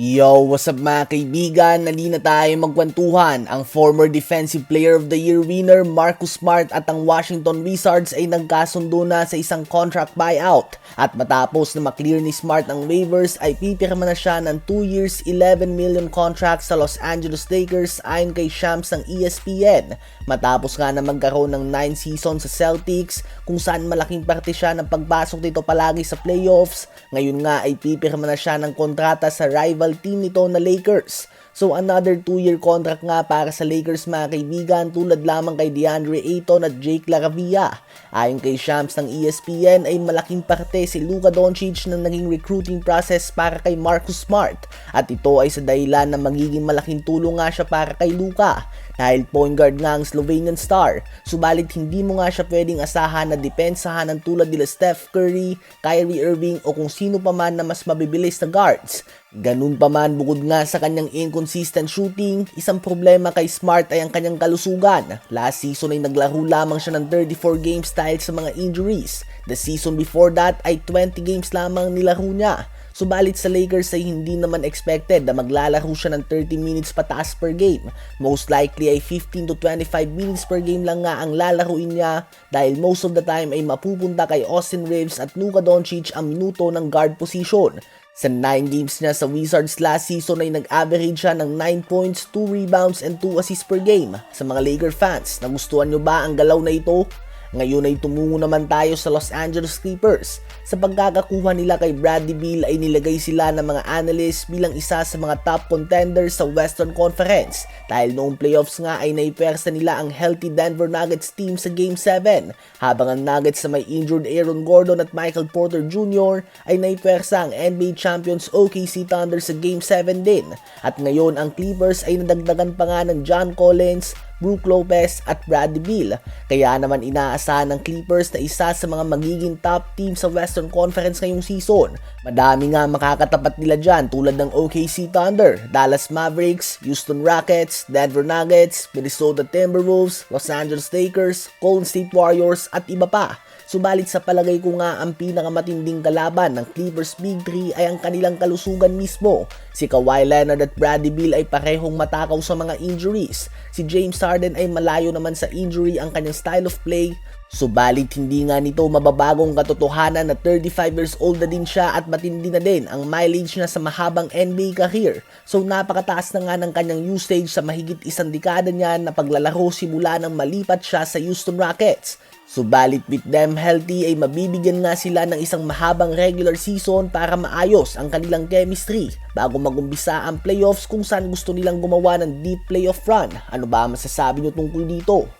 Yo, what's up mga kaibigan? Nali na tayo magkwentuhan. Ang former Defensive Player of the Year winner Marcus Smart at ang Washington Wizards ay nagkasundo na sa isang contract buyout. At matapos na maklear ni Smart ang waivers ay pipirma na siya ng 2 years 11 million contract sa Los Angeles Lakers ayon kay Shams ng ESPN. Matapos nga na magkaroon ng 9 season sa Celtics kung saan malaking parte siya ng pagpasok dito palagi sa playoffs, ngayon nga ay pipirma na siya ng kontrata sa rival team nito na Lakers. So another 2-year contract nga para sa Lakers mga kaibigan tulad lamang kay DeAndre Ayton at Jake LaRavia. Ayon kay Shams ng ESPN ay malaking parte si Luka Doncic na naging recruiting process para kay Marcus Smart at ito ay sa dahilan na magiging malaking tulong nga siya para kay Luka dahil point guard nga ang Slovenian star. Subalit hindi mo nga siya pwedeng asahan na depensahan ng tulad nila Steph Curry, Kyrie Irving o kung sino pa man na mas mabibilis na guards. Ganun pa man bukod nga sa kanyang inconsistent shooting, isang problema kay Smart ay ang kanyang kalusugan. Last season ay naglaro lamang siya ng 34 games dahil sa mga injuries. The season before that ay 20 games lamang nilaro niya. Subalit sa Lakers ay hindi naman expected na maglalaro siya ng 30 minutes pataas per game. Most likely ay 15 to 25 minutes per game lang nga ang lalaruin niya dahil most of the time ay mapupunta kay Austin Reeves at Luka Doncic ang minuto ng guard position. Sa 9 games niya sa Wizards last season ay nag-average siya ng 9 points, 2 rebounds, and 2 assists per game. Sa mga Laker fans, nagustuhan nyo ba ang galaw na ito? Ngayon ay tumungo naman tayo sa Los Angeles Clippers. Sa pagkakakuha nila kay Bradley Beal ay nilagay sila ng mga analysts bilang isa sa mga top contenders sa Western Conference dahil noong playoffs nga ay naipersa nila ang healthy Denver Nuggets team sa Game 7 habang ang Nuggets na may injured Aaron Gordon at Michael Porter Jr. ay naipersa ang NBA champions OKC Thunder sa Game 7 din. At ngayon ang Clippers ay nadagdagan pa nga ng John Collins, Brook Lopez at Bradley Beal. Kaya naman inaasahan ng Clippers na isa sa mga magiging top team sa Western Conference ngayong season. Madami nga makakatapat nila dyan tulad ng OKC Thunder, Dallas Mavericks, Houston Rockets, Denver Nuggets, Minnesota Timberwolves, Los Angeles Lakers, Golden State Warriors at iba pa. Subalit sa palagay ko nga ang pinakamatinding kalaban ng Clippers Big 3 ay ang kanilang kalusugan mismo. Si Kawhi Leonard at Bradley Beal ay parehong matakaw sa mga injuries. Si James Harden ay malayo naman sa injury ang kanyang style of play. Subalit hindi nga nito mababagong katotohanan na 35 years old na din siya at matindi na din ang mileage niya sa mahabang NBA career. So napakataas na nga ng kanyang usage sa mahigit isang dekada niya na paglalaro simula nang malipat siya sa Houston Rockets. Subalit with them healthy ay mabibigyan nga sila ng isang mahabang regular season para maayos ang kanilang chemistry bago magumpisa ang playoffs kung saan gusto nilang gumawa ng deep playoff run. Ano ba masasabi nyo tungkol dito?